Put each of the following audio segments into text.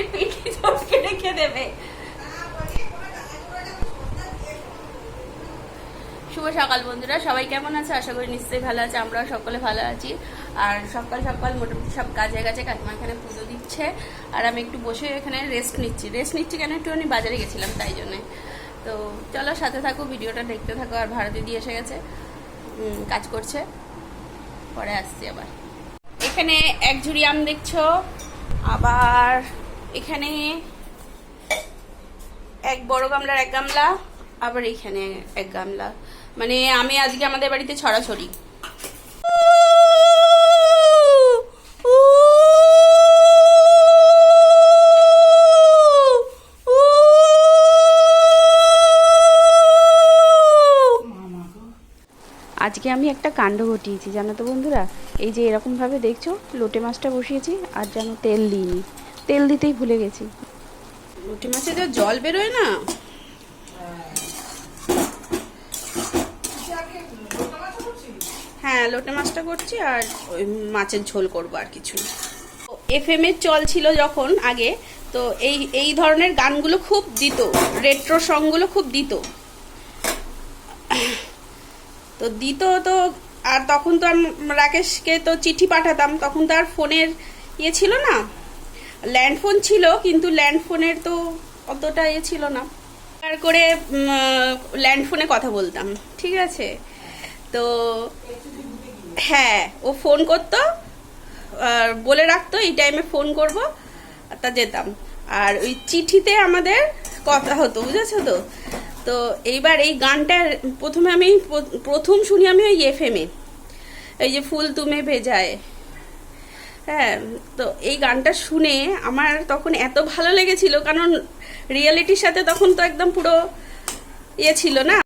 মিষ্টির পিঠে রেখে দেবে? শুভ সকাল বন্ধুরা, সবাই কেমন আছে? আশা করি নিশ্চয়ই ভালো আছে, আমরাও সকলে ভালো আছি। আর সকাল সকাল মোটামুটি সব কাজে গেছে কাকিমা এখানে পুজো দিচ্ছে, আর আমি একটু বসে এখানে রেস্ট নিচ্ছি। রেস্ট নিচ্ছি কেন? একটু আমি বাজারে গেছিলাম, তাই জন্যে। তো চলো সাথে থাকো, ভিডিওটা দেখতে থাকো, আর ভারত দিদি এসে গেছে কাজ করছে। পরে আসছি আবার। এখানে এক ঝুড়ি আম দেখছ, আবার এখানে এক বড় গামলার এক গামলা, আবার এখানে এক গামলা। মানে আমি আজকে আমাদের বাড়িতে ছড়াছড়ি। আজকে আমি একটা কাণ্ড ঘটিয়েছি, জানো তো বন্ধুরা? এই যে এরকমভাবে দেখছ, লোটে মাছটা বসিয়েছি, আর যেন তেল দিইনি। তেল দিতেই ভুলে গেছি। লোটে মাছে যা জল বেরোয় না? হ্যাঁ লোটে মাছটা করছি আর ওই মাছের ঝোল করব আর কিছু এফ এম এর চল ছিল যখন আগে, তো এই এই ধরনের গানগুলো খুব দিত রেট্রো সংগুলো খুব দিত। তো দিত তো, আর তখন তো আমি রাকেশকে তো চিঠি পাঠাতাম, তখন তো আর ফোনের ইয়ে ছিল না? ল্যান্ড ফোন ছিল, কিন্তু ল্যান্ডফোনের তো অতটা ইয়ে ছিল না। আর করে ল্যান্ড ফোনে কথা বলতাম, ঠিক আছে? তো হ্যাঁ ও ফোন করতো, আর বলে রাখতো, এই টাইমে ফোন করব তা যেতাম। আর ওই চিঠিতে আমাদের কথা হতো, বুঝেছ তো? তো এইবার এই গানটা প্রথমে আমি, প্রথম শুনি আমি ওই এফএমে এই যে ফুল তুমে ভেজায়। হ্যাঁ তো এই গানটা শুনে আমার তখন এত ভালো লেগেছিল, কারণ রিয়েলিটির সাথে তখন তো একদম পুরো ইয়ে ছিল না।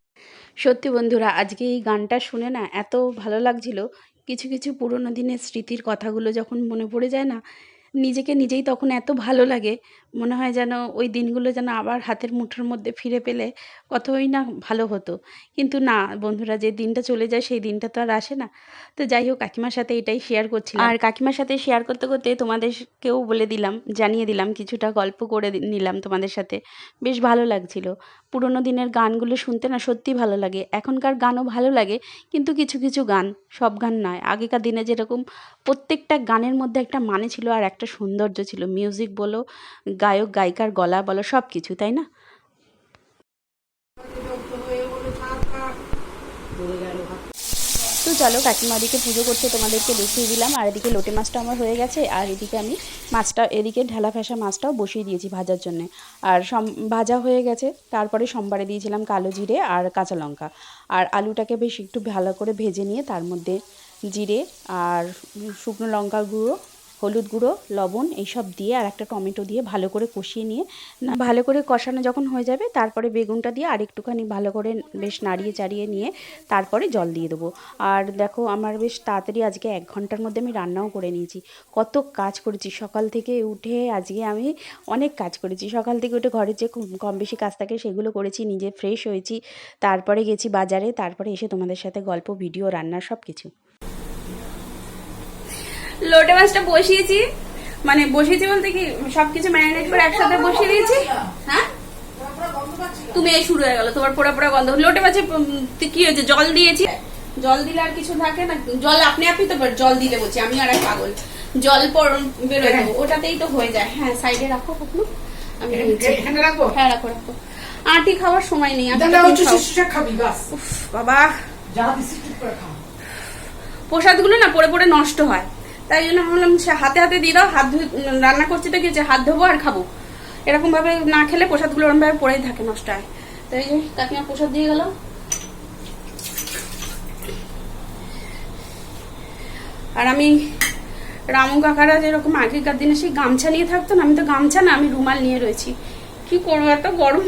সত্যি বন্ধুরা, আজকে এই গানটা শুনে না এত ভালো লাগছিল। কিছু কিছু পুরোনো দিনের স্মৃতির কথাগুলো যখন মনে পড়ে যায় না নিজেকে নিজেই তখন এত ভালো লাগে, মনে হয় যেন ওই দিনগুলো যেন আবার হাতের মুঠোর মধ্যে ফিরে পেলে কতই না ভালো হতো। কিন্তু না, বন্ধুরা যে দিনটা চলে যায় সেই দিনটা তো আর আসে না। তো যাই হোক, কাকিমার সাথে এটাই শেয়ার করছিলাম। আর কাকিমার সাথে শেয়ার করতে করতে তোমাদেরকেও বলে দিলাম, জানিয়ে দিলাম, কিছুটা গল্প করে নিলাম তোমাদের সাথে। বেশ ভালো লাগছিল। পুরোনো দিনের গানগুলো শুনতে না সত্যি ভালো লাগে। এখনকার গানও ভালো লাগে, কিন্তু কিছু কিছু গান সব গান নয়। আগেকার দিনে যেরকম প্রত্যেকটা গানের মধ্যে একটা মানে ছিল আর একটা সৌন্দর্য ছিল। মিউজিক বলো, গায়ক, গায়িকার গলা বলো সব কিছু তাই না? তো চলো কাকিমা ওদিকে পুজো করছে তোমাদেরকে দেখিয়ে দিলাম। আর এদিকে লোটে মাছটা আমার হয়ে গেছে। আর এদিকে আমি মাছটা, এদিকে ঢালা ফেসা মাছটাও বসিয়ে দিয়েছি ভাজার জন্য। আর সম, ভাজা হয়ে গেছে। তারপরে সোমবারে দিয়েছিলাম কালো জিরে আর কাঁচা লঙ্কা। আর আলুটাকে বেশ একটু ভালো করে ভেজে নিয়ে তার মধ্যে জিরে আর শুকনো লঙ্কার গুঁড়ো হলুদ গুঁড়ো, লবণ এইসব দিয়ে আর একটা টমেটো দিয়ে ভালো করে কষিয়ে নিয়ে ভালো করে কষানো যখন হয়ে যাবে তারপরে বেগুনটা দিয়ে আর একটুখানি ভালো করে বেশ নাড়িয়ে চাড়িয়ে নিয়ে তারপরে জল দিয়ে দেবো। আর দেখো আমার বেশ তাড়াতাড়ি আজকে এক ঘণ্টার মধ্যে আমি রান্নাও করে নিয়েছি। কত কাজ করেছি। সকাল থেকে উঠে আজকে আমি অনেক কাজ করেছি। সকাল থেকে উঠে ঘরের যে কম বেশি কাজ থাকে সেগুলো করেছি, নিজে ফ্রেশ হয়েছি। তারপরে গেছি বাজারে, তারপরে এসে তোমাদের সাথে গল্প ভিডিও রান্না সব কিছু লোটে মাছটা বসিয়েছি। মানে বসিয়েছি বলতে কি সবকিছু ম্যারিনেট করে একসাথে বসিয়ে দিয়েছি। হ্যাঁ? তুমি এই শুরু হয়ে গেল তোমার পোড়া পোড়া গন্ধ। লোটে মাছে কি হয়েছে? জল দিয়েছি। জল দিলে আর কিছু থাকে না? জল আপনি আপনি তো জল দিলে বলছি আমি আর এক পাগল। জল পর- বেরোয় তো ওটাতেই তো হয়ে যায়। হ্যাঁ সাইডে রাখো কখনো। আমি রাখব? হ্যাঁ রাখো রাখো। আটি খাওয়ার সময় নেই বাবা। খাও। প্রসাদগুলো না পড়ে পড়ে নষ্ট হয়। তাই জন্য ভাবলাম সে হাতে হাতে দিয়ে দাও হাত ধুয়ে রান্না করছি তো হয়েছে, হাত ধোবো আর খাব। এরকম ভাবে না খেলে প্রসাদগুলো ওরকম ভাবে পড়েই থাকে নষ্ট হয় তো এই যে কাকিমা প্রসাদ দিয়ে গেল। আর আমি রামু কাকারা যেরকম আগেকার দিনে সেই গামছা নিয়ে থাকতো না আমি তো গামছা না আমি রুমাল নিয়ে রয়েছি। কি করব এত গরম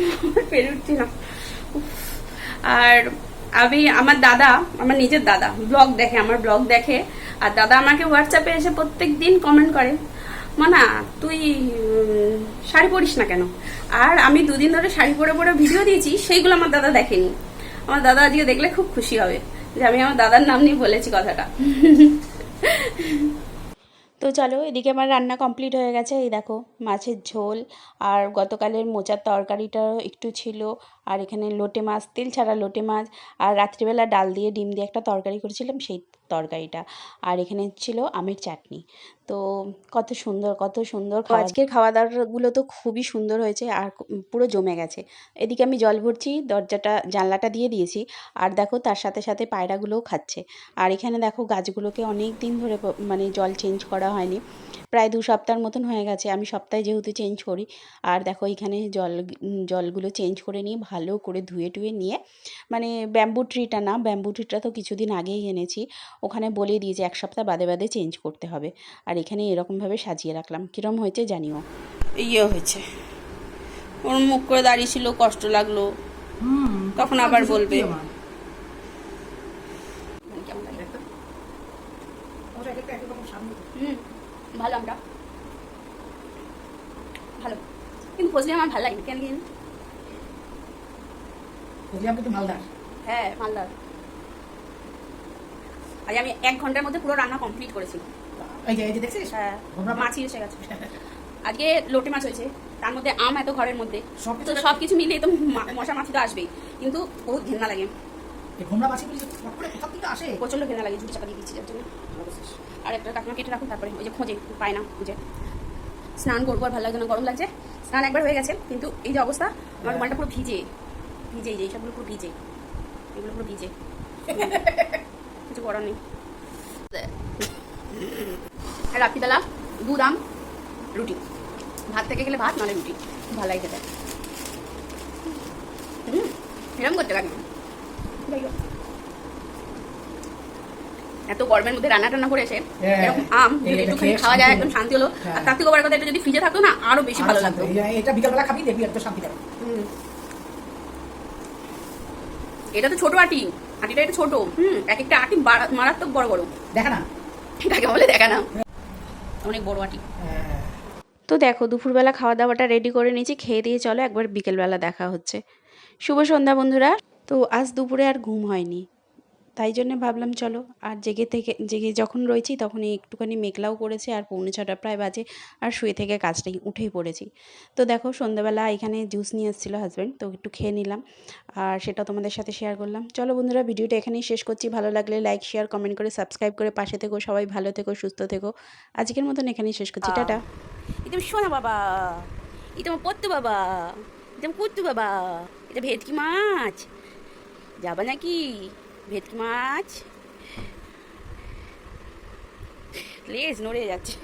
পেরে উঠছি না। আর আমি আমার দাদা আমার নিজের দাদা ব্লগ দেখে আমার ব্লগ দেখে আর দাদা আমাকে হোয়াটসঅ্যাপে এসে প্রত্যেক দিন কমেন্ট করে। মানা, তুই শাড়ি পরিস না কেন? আর আমি দুদিন ধরে শাড়ি পরে পরে ভিডিও দিয়েছি, সেইগুলো আমার দাদা দেখেনি। আমার দাদা আজকে দেখলে খুব খুশি হবে যে আমি আমার দাদার নাম নিয়ে বলেছি কথাটা। তো চলো, এদিকে আমার রান্না কমপ্লিট হয়ে গেছে। এই দেখো, মাছের ঝোল আর গতকালের মোচার তরকারিটাও একটু ছিল। আর এখানে লোটে মাছ, তেল ছাড়া লোটে মাছ। আর রাত্রিবেলা ডাল দিয়ে ডিম দিয়ে একটা তরকারি করেছিলাম, সেই তরকারিটা। আর এখানে ছিল আমের চাটনি। তো কত সুন্দর কত সুন্দর আজকের খাওয়া দাওয়াগুলো তো খুবই সুন্দর হয়েছে আর পুরো জমে গেছে। এদিকে আমি জল ভরছি দরজাটা জানলাটা দিয়ে দিয়েছি। আর দেখো তার সাথে সাথে পায়রাগুলোও খাচ্ছে। আর এখানে দেখো গাছগুলোকে অনেক দিন ধরে মানে জল চেঞ্জ করা হয়নি। প্রায় দু সপ্তাহের মতন হয়ে গেছে। আমি সপ্তাহে যেহেতু চেঞ্জ করি আর দেখো এখানে জল জলগুলো চেঞ্জ করে নিয়ে ভালো করে ধুয়ে টুয়ে নিয়ে মানে ব্যাম্বু ট্রিটা না ব্যাম্বু ট্রিটা তো কিছুদিন আগেই এনেছি। ওখানে বলে দিয়েছে এক সপ্তাহ বাদে বাদে চেঞ্জ করতে হবে। আর এখানে এরকমভাবে সাজিয়ে রাখলাম। কীরকম হয়েছে জানিও? ইয়ে হয়েছে। ওর মুখ করে দাঁড়িয়ে ছিল কষ্ট লাগল। তখন আবার বলবে। আমার। মানে কেমন লাগে একটা ওটা একটা একটা রকম সামনে হুম ভালো আমরা। ভালো। কিন্তু ফজলি আমার ভালো লাগে কেন কিন্তু মালদার। হ্যাঁ মালদার। আজ আমি এক ঘণ্টার মধ্যে পুরো রান্না কমপ্লিট করেছি। এই যে এই যে দেখছিস? হ্যাঁ মাছই এসে গেছে। আজকে লোটে মাছ হয়েছে তার মধ্যে আম এত ঘরের মধ্যে। সব তো কিছু মিলিয়ে তো মশা মাছি তো আসবেই। কিন্তু বহুত ঘেন্না লাগে। ঘোমরা মাছি বলি ফট করে কোথা থেকে আসে। প্রচণ্ড ঘেন্না লাগে ঝুট চাপা দিয়ে দিচ্ছি যার জন্য। আর একটা কাকিমা কেটে রাখুন তারপরে ওই যে খোঁজে পায় না খুঁজে। স্নান করব আর ভালো লাগছে না গরম লাগছে। স্নান একবার হয়ে গেছে কিন্তু এই যে অবস্থা আমার রুমালটা পুরো ভিজে ভিজে এই যে এইসবগুলো পুরো ভিজে। এগুলো পুরো ভিজে। কিছু করার নেই। রাত্রিবেলা দুধ আম রুটি। ভাত থেকে গেলে ভাত নাহলে রুটি। ভালো লাগে খেতে। হুম এরকম করতে কাকিমা যাই হোক। এত গরমের মধ্যে রান্না টান্না করে এসে হ্যাঁ। এরকম আম যদি একটুখানি খাওয়া যায় একদম শান্তি হলো। হ্যাঁ। আর তার থেকে বড় কথা এটা যদি ফ্রিজে থাকতো না আরও বেশি ভালো লাগতো। এটা বিকালবেলা খাবি দেখবি একটু শান্তি পাবে এটা তো ছোট আটি। আটিটা একটু ছোট। হুম এক একটা আটি মারাত্মক বড় বড়। দেখা না? কাকে বলে দেখা না? অনেক বড় আটি। হ্যাঁ। তো দেখো দুপুরবেলা খাওয়া দাওয়াটা রেডি করে নিয়েছি খেয়ে দিয়ে চলো একবার বিকেলবেলা দেখা হচ্ছে। শুভ সন্ধ্যা বন্ধুরা। তো আজ দুপুরে আর ঘুম হয়নি। তাই জন্য ভাবলাম, চলো, আর জেগে থেকে, জেগে যখন রয়েছি তখনই একটুখানি মেঘলাও করেছে আর পৌনে ছটা প্রায় বাজে আর শুয়ে থেকে কাজটাই উঠেই পড়েছি। তো দেখো, সন্ধ্যাবেলা এখানে জুস নিয়ে এসেছিল হাজব্যান্ড তো একটু খেয়ে নিলাম আর সেটা তোমাদের সাথে শেয়ার করলাম। চলো বন্ধুরা ভিডিওটা এখানেই শেষ করছি। ভালো লাগলে লাইক শেয়ার কমেন্ট করে সাবস্ক্রাইব করে পাশে থেকো, সবাই ভালো থেকো, সুস্থ থেকো। আজকের মতন এখানেই শেষ করছি। টাটা। এটা সোনা বাবা। এটা পত্তু বাবা। এটা কুত্তু বাবা। এটা ভেটকি মাছ। যাবা নাকি? ভেটকি মাছ? লেজ নড়ে যাচ্ছে।